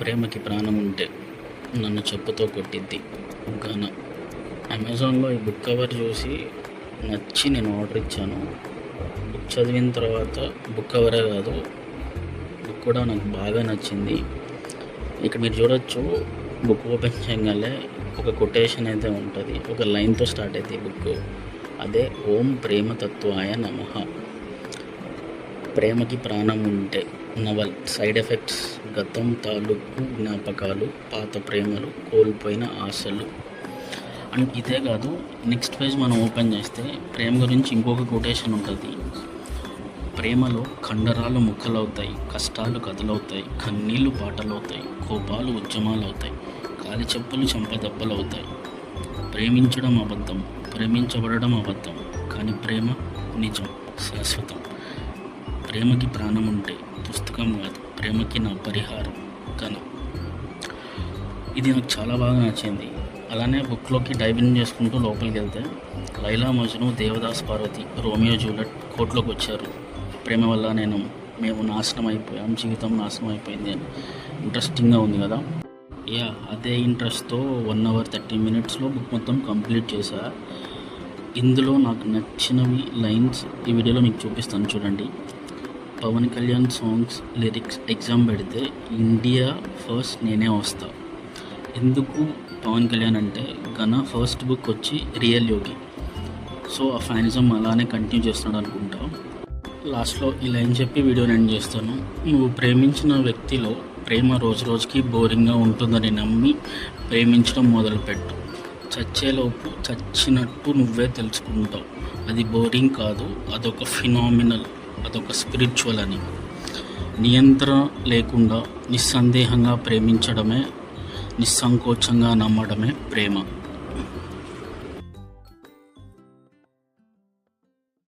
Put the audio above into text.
ప్రేమకి ప్రాణం ఉంటే నన్ను చెప్పుతో కొట్టిద్ది. ఘన అమెజాన్లో ఈ బుక్ కవర్ చూసి నచ్చి నేను ఆర్డర్ ఇచ్చాను. బుక్ చదివిన తర్వాత బుక్ కవరే కాదు బుక్ కూడా నాకు బాగా నచ్చింది. ఇక్కడ మీరు చూడొచ్చు బుక్ ఓపెన్ చేయగానే ఒక కొటేషన్ అయితే ఉంటుంది. ఒక లైన్తో స్టార్ట్ అవుతుంది బుక్. అదే ఓం ప్రేమ తత్వాయ నమః. ప్రేమకి ప్రాణం ఉంటే నవల్. సైడ్ ఎఫెక్ట్స్ గతం తాలూకు జ్ఞాపకాలు పాత ప్రేమలు కోల్పోయిన ఆశలు. అండ్ ఇదే కాదు నెక్స్ట్ పేజ్ మనం ఓపెన్ చేస్తే ప్రేమ గురించి ఇంకొక కొటేషన్ ఉంటుంది. ప్రేమలో కండరాలు ముక్కలవుతాయి కష్టాలు కథలవుతాయి కన్నీళ్ళు పాటలవుతాయి కోపాలు ఉద్యమాలు అవుతాయి కాలి చెప్పులు చెంపదెబ్బలు అవుతాయి ప్రేమించడం అబద్ధం ప్రేమించబడడం అబద్ధం కానీ ప్రేమ నిజం శాశ్వతం. ప్రేమకి ప్రాణం ఉంటే పుస్తకం కాదు ప్రేమకి నా పరిహారం కన. ఇది నాకు చాలా బాగా నచ్చింది. అలానే బుక్లోకి డైవింగ్ చేసుకుంటూ లోపలికి వెళ్తే Laila Majnu Devdas Parvati Romeo Juliet కోర్టులోకి వచ్చారు. ప్రేమ వల్ల నేను మేము నాశనం అయిపోయాం జీవితం నాశనం అయిపోయింది అని ఇంట్రెస్టింగ్గా ఉంది కదా. యా అదే ఇంట్రెస్ట్తో వన్ అవర్ థర్టీ మినిట్స్లో బుక్ మొత్తం కంప్లీట్ చేశా. ఇందులో నాకు నచ్చినవి లైన్స్ ఈ వీడియోలో మీకు చూపిస్తాను చూడండి. Pawan Kalyan songs lyrics exam పెడితే ఇండియా ఫస్ట్ నేనే వస్తా. ఎందుకు పవన్ కళ్యాణ్ అంటే ఘన ఫస్ట్ బుక్ వచ్చి రియల్ యోగి సో ఆ ఫ్యానిజం అలానే కంటిన్యూ చేస్తున్నాడు అనుకుంటా. లాస్ట్లో ఇలా అని చెప్పి వీడియోని ఎండ్ చేస్తాను. నువ్వు ప్రేమించిన వ్యక్తిలో ప్రేమ రోజు రోజుకి బోరింగ్గా ఉంటుందని నమ్మి ప్రేమించడం మొదలుపెట్టు. చచ్చేలోపు చచ్చినట్టు నువ్వే తెలుసుకుంటావు. అది బోరింగ్ కాదు అదొక ఫినామినల్ అదొక స్పిరిచువల్ అని. నియంత్రణ లేకుండా నిస్సందేహంగా ప్రేమించడమే నిస్సంకోచంగా నమ్మడమే ప్రేమ.